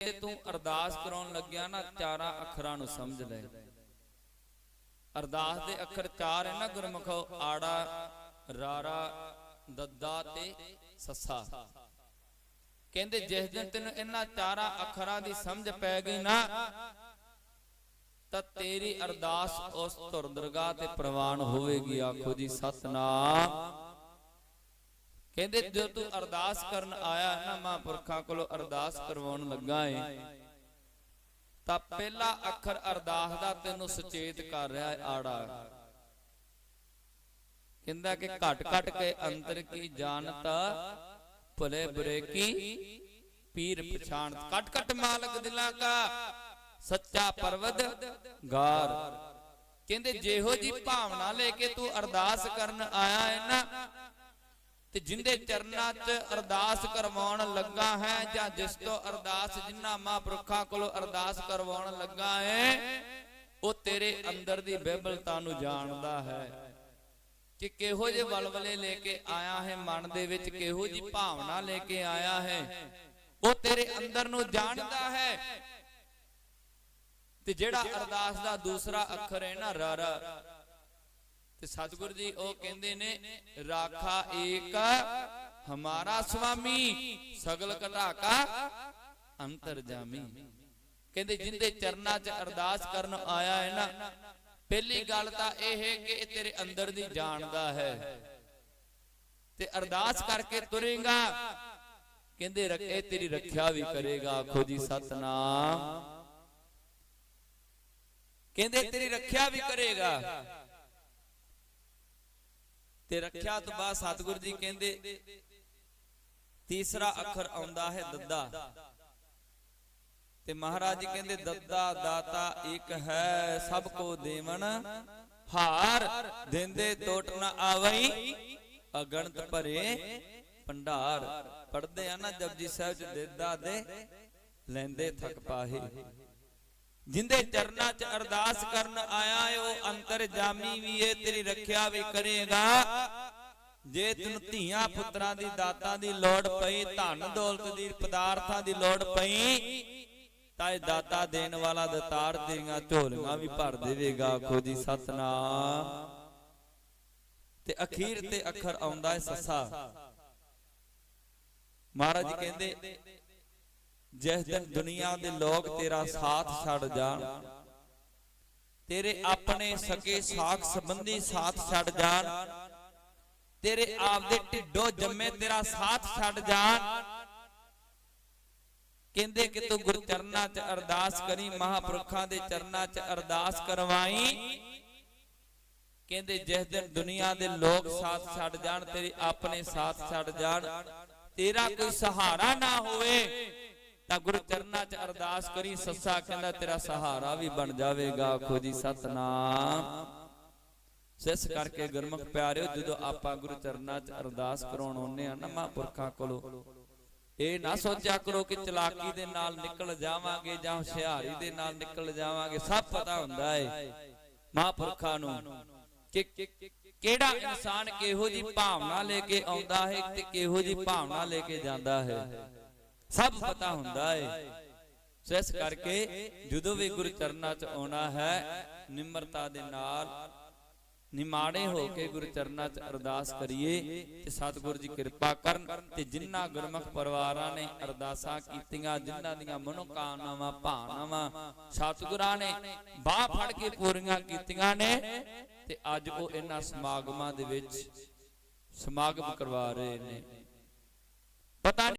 ਤੇ ਤੂੰ ਅਰਦਾਸ ਕਰਾਉਣ ਲੱਗਿਆ ਨਾ, ਚਾਰਾਂ ਅੱਖਰਾਂ ਨੂੰ ਸਮਝ ਲੈ। ਅਰਦਾਸ ਦੇ ਅੱਖਰ ਚਾਰ ਹੈ ਨਾ, ਗੁਰਮੁਖੋ, ਆੜਾ, ਰਾਰਾ, ਦੱਦਾ ਤੇ ਸੱਸਾ। ਕਹਿੰਦੇ, ਜਿਸ ਦਿਨ ਤੈਨੂੰ ਇਹਨਾਂ ਚਾਰਾਂ ਅੱਖਰਾਂ ਦੀ ਸਮਝ ਪੈ ਗਈ ਨਾ, ਤਾਂ ਤੇਰੀ ਅਰਦਾਸ ਉਸ ਧੁਰ ਦਰਗਾਹ ਤੇ ਪ੍ਰਵਾਨ ਹੋਵੇਗੀ। ਆਖੋ ਜੀ, ਸਤਨਾਮ। ਕਹਿੰਦੇ ਜਦੋਂ ਤੂੰ ਅਰਦਾਸ ਕਰਨ ਆਇਆ ਨਾ ਮਹਾਂਪੁਰਖਾਂ ਕੋਲੋਂ ਅਰਦਾਸ ਕਰਵਾਉਣ ਲੱਗਾ ਏ, ਤਾਂ ਪਹਿਲਾ ਅੱਖਰ ਅਰਦਾਸ ਦਾ ਤੈਨੂੰ ਸੁਚੇਤ ਕਰ ਰਿਹਾ ਹੈ ਆੜਾ। ਕਹਿੰਦਾ ਕਿ ਘਟ ਘਟ ਕੇ ਅੰਤਰ ਕੀ ਜਾਣਤਾ, ਭਲੇ ਬੁਰੇ ਕੀ ਪੀਰ ਪਛਾਣ। ਕਟ ਕਟ ਮਾਲਕ ਦਿਲਾਂ ਕਾ ਸੱਚਾ ਪਰਵਦ ਗਾਰ। ਕਹਿੰਦੇ ਜਿਹੋ ਜੀ ਭਾਵਨਾ ਲੈ ਕੇ ਤੂੰ ਅਰਦਾਸ ਕਰਨ ਆਇਆ ਹੈ ਨਾ ਤੇ ਜਿੰਦੇ ਚਰਨਾਂ 'ਚ ਅਰਦਾਸ ਕਰਵਾਉਣ ਲੱਗਾ ਹੈ ਜਾਂ ਜਿਸ ਤੋਂ ਅਰਦਾਸ ਜਿਨ੍ਹਾਂ ਮਹਾਂਪੁਰਖਾਂ ਕੋਲੋਂ ਅਰਦਾਸ ਕਰਵਾਉਣ ਲੱਗਾ ਹੈ, ਉਹ ਤੇਰੇ ਅੰਦਰ ਦੀ ਬਿਬਲਤਾ ਨੂੰ ਜਾਣਦਾ ਹੈ ਕਿ ਕਿਹੋ ਜਿਹੇ ਵਲਵਲੇ ਲੈ ਕੇ ਆਇਆ ਹੈ, ਮਨ ਦੇ ਵਿੱਚ ਕਿਹੋ ਜੀ ਭਾਵਨਾ ਲੈ ਕੇ ਆਇਆ ਹੈ, ਉਹ ਤੇਰੇ ਅੰਦਰ ਨੂੰ ਜਾਣਦਾ ਹੈ। ਤੇ ਜਿਹੜਾ ਅਰਦਾਸ ਦਾ ਦੂਸਰਾ ਅੱਖਰ ਹੈ ਨਾ, ਰ ਰ। ਤੇ ਸਤਿਗੁਰੂ ਜੀ ਉਹ ਕਹਿੰਦੇ ਨੇ ਰਾਖਾ ਏਕ ਹਮਾਰਾ ਸੁਆਮੀ ਸਗਲ ਘਟਾ ਕਾ ਅੰਤਰ ਜਾਮੀ। ਕਹਿੰਦੇ ਜਿੰਦੇ ਚਰਨਾਂ 'ਚ ਅਰਦਾਸ ਕਰਨ ਆਇਆ ਹੈ ਨਾ ਪਹਿਲੀ ਗੱਲ ਤਾਂ ਇਹ ਹੈ ਕਿ ਇਹ ਤੇਰੇ ਅੰਦਰ ਦੀ ਜਾਣਦਾ ਹੈ। ਤੇ ਅਰਦਾਸ ਕਰਕੇ ਤੁਰੇਗਾ। ਕਹਿੰਦੇ ਰ- ਇਹ ਤੇਰੀ ਰੱਖਿਆ ਵੀ ਕਰੇਗਾ ਆਖੋ ਜੀ ਸਤਨਾਮ। ਕਹਿੰਦੇ ਤੇਰੀ ਰੱਖਿਆ ਵੀ ਕਰੇਗਾ। ਤੇ ਰੱਖਿਆ ਤੋਂ ਬਾਅਦ ਸਤਿਗੁਰੂ ਜੀ ਕਹਿੰਦੇ, ਤੀਸਰਾ ਅੱਖਰ ਆਉਂਦਾ ਹੈ ਦੱਦਾ। ਤੇ ਮਹਾਰਾਜ ਜੀ ਕਹਿੰਦੇ, ਦੱਦਾ ਦਾਤਾ ਇੱਕ ਹੈ ਸਭ ਕੋ ਦੇਵਨ ਹਾਰ ਦਿੰਦੇ ਟੋਟ ਨਾ ਆਵਈ, ਅਗਣਤ ਭਰੇ ਭੰਡਾਰ। ਪੜਦੇ ਆ ਨਾ ਜਪਜੀ ਸਾਹਿਬ ਚ, ਦੇਦਾ ਦੇ ਲੈਂਦੇ ਥਕ ਪਾਹੇ। ਜਿੰਦੇ ਚਰਨਾਂ 'ਚ ਅਰਦਾਸ ਕਰਨ ਆਇਆ ਏ, ਉਹ ਅੰਤਰ ਜਾਮੀ ਵੀ ਏ, ਤੇਰੀ ਰੱਖਿਆ ਵੀ ਕਰੇਗਾ। ਜੇ ਤੈਨੂੰ ਧੀਆਂ ਪੁੱਤਰਾਂ ਦੀ, ਦਾਤਾਂ ਦੀ ਲੋੜ ਪਈ, ਧਨ ਦੌਲਤ ਦੀ, ਪਦਾਰਥਾਂ ਦੀ ਲੋੜ ਪਈ, ਤਾਂ ਇਹ ਦਾਤਾ ਦੇਣ ਵਾਲਾ ਦਤਾਰ ਤੇਰੀਆਂ ਝੋਲੀਆਂ ਵੀ ਭਰ ਦੇਵੇਗਾ, ਆਖੋ ਸਤਨਾਮ। ਤੇ ਅਖੀਰ ਤੇ ਅੱਖਰ ਆਉਂਦਾ ਹੈ ਸੱਸਾ। ਮਹਾਰਾਜ ਕਹਿੰਦੇ, ਜਿਸ ਦਿਨ ਦੁਨੀਆ ਦੇ ਲੋਕ ਤੇਰਾ ਸਾਥ ਛੱਡ ਜਾਣ, ਤੇਰੇ ਆਪਣੇ ਸਕੇ ਸਾਖ ਸੰਬੰਧੀ ਸਾਥ ਛੱਡ ਜਾਣ ਤੇਰੇ ਆਪ ਦੇ ਜੰਮੇ ਤੇਰਾ ਸਾਥ ਛੱਡ ਜਾਣ। ਕਹਿੰਦੇ ਕਿ ਤੂੰ ਗੁਰ ਚਰਨਾਂ 'ਚ ਅਰਦਾਸ ਕਰੀ, ਮਹਾਪੁਰਖਾਂ ਦੇ ਚਰਨਾਂ 'ਚ ਅਰਦਾਸ ਕਰਵਾਈ। ਕਹਿੰਦੇ ਜਿਸ ਦਿਨ ਦੁਨੀਆ ਦੇ ਲੋਕ ਸਾਥ ਛੱਡ ਜਾਣ, ਤੇਰੇ ਆਪਣੇ ਸਾਥ ਛੱਡ ਜਾਣ, ਤੇਰਾ ਕੋਈ ਸਹਾਰਾ ਨਾ ਹੋਵੇ, ਤਾਂ ਗੁਰੂ ਚਰਨਾਂ 'ਚ ਅਰਦਾਸ ਕਰੀ, ਸੱਸਾ ਕਹਿੰਦਾ ਤੇਰਾ ਸਹਾਰਾ ਵੀ ਬਣ ਜਾਵੇਗਾ। ਆਖੋ ਜੀ, ਸਤਨਾਮ। ਸਿਸ ਕਰਕੇ ਗੁਰਮੁਖ ਪਿਆਰਿਓ, ਜਦੋਂ ਆਪਾਂ ਗੁਰੂ ਚਰਨਾਂ 'ਚ ਅਰਦਾਸ ਕਰਾਉਣ ਆਉਂਦੇ ਆ ਨਾ ਮਹਾਂਪੁਰਖਾਂ ਕੋਲੋਂ, ਇਹ ਨਾ ਸੋਚਿਆ ਕਰੋ ਕਿ ਚਲਾਕੀ ਦੇ ਨਾਲ ਨਿਕਲ ਜਾਵਾਂਗੇ ਜਾਂ ਹੁਸ਼ਿਆਰੀ ਦੇ ਨਾਲ ਨਿਕਲ ਜਾਵਾਂਗੇ, ਸਭ ਪਤਾ ਹੁੰਦਾ ਏ ਮਹਾਂਪੁਰਖਾਂ ਨੂੰ ਕਿ ਕਿਹੜਾ ਇਨਸਾਨ ਕਿਹੋ ਜੀ ਭਾਵਨਾ ਲੈ ਕੇ ਆਉਂਦਾ ਹੈ ਤੇ ਕਿਹੋ ਜੀ ਭਾਵਨਾ ਲੈ ਕੇ ਜਾਂਦਾ ਹੈ, ਸਭ ਪਤਾ ਹੁੰਦਾ ਏ। ਸੋ ਇਸ ਕਰਕੇ ਜਦੋਂ ਵੀ ਗੁਰੂ ਚਰਨਾਂ 'ਚ ਆਉਣਾ ਹੈ, ਨਿਮਰਤਾ ਦੇ ਨਾਲ ਨਿਮਾਣੇ ਹੋ ਕੇ ਗੁਰੂ ਚਰਨਾਂ 'ਚ ਅਰਦਾਸ ਕਰੀਏ ਤੇ ਸਤਿਗੁਰੂ ਜੀ ਕਿਰਪਾ ਕਰਨ ਤੇ ਜਿਨ੍ਹਾਂ ਗੁਰਮੁਖ ਪਰਿਵਾਰਾਂ ਨੇ ਅਰਦਾਸਾਂ ਕੀਤੀਆਂ ਜਿਨ੍ਹਾਂ ਦੀਆਂ ਮਨੋਕਾਮਨਾਵਾਂ, ਭਾਵਨਾਵਾਂ ਸਤਿਗੁਰਾਂ ਨੇ ਬਾਹ ਫੜ ਕੇ ਪੂਰੀਆਂ ਕੀਤੀਆਂ ਨੇ ਤੇ ਅੱਜ ਉਹ ਇਹਨਾਂ ਸਮਾਗਮਾਂ ਦੇ ਵਿੱਚ ਸਮਾਗਮ ਕਰਵਾ ਰਹੇ ਨੇ। ਪਤਾ ਨਹੀਂ